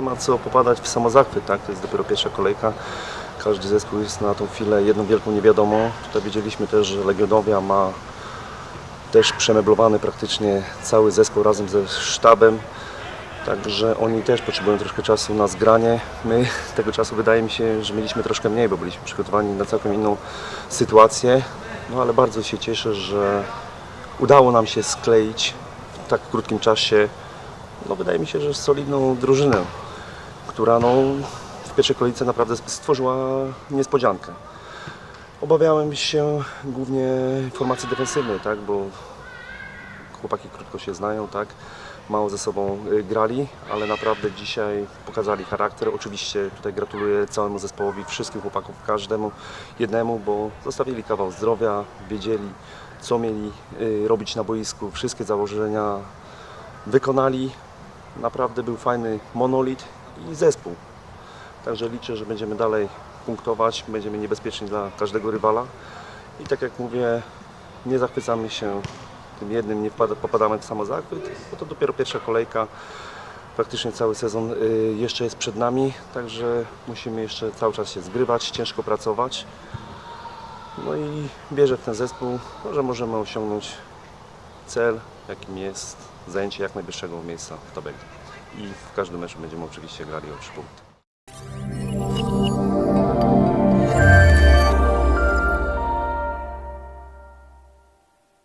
ma co popadać w samozachwyt, tak? To jest dopiero pierwsza kolejka. Każdy zespół jest na tą chwilę jedną wielką niewiadomą. Tutaj wiedzieliśmy też, że Legionowia ma też przemeblowany praktycznie cały zespół razem ze sztabem. Także oni też potrzebują troszkę czasu na zgranie. My tego czasu wydaje mi się, że mieliśmy troszkę mniej, bo byliśmy przygotowani na całkiem inną sytuację. No ale bardzo się cieszę, że udało nam się skleić w tak krótkim czasie, no wydaje mi się, że solidną drużynę, która no, w pierwszej kolejce naprawdę stworzyła niespodziankę. Obawiałem się głównie formacji defensywnej, tak, bo chłopaki krótko się znają, tak, mało ze sobą y, grali, ale naprawdę dzisiaj pokazali charakter. Oczywiście tutaj gratuluję całemu zespołowi, wszystkim chłopakom, każdemu jednemu, bo zostawili kawał zdrowia, wiedzieli co mieli y, robić na boisku, wszystkie założenia wykonali. Naprawdę był fajny monolit i zespół. Także liczę, że będziemy dalej punktować, będziemy niebezpieczni dla każdego rywala. I tak jak mówię, nie zachwycamy się tym jednym, nie popadamy w samozachwyt, bo to dopiero pierwsza kolejka. Praktycznie cały sezon y, jeszcze jest przed nami, także musimy jeszcze cały czas się zgrywać, ciężko pracować. No i wierzę w ten zespół, że możemy osiągnąć cel, jakim jest zajęcie jak najwyższego miejsca w tabeli. I w każdym meczu będziemy oczywiście grali o 3 punkty.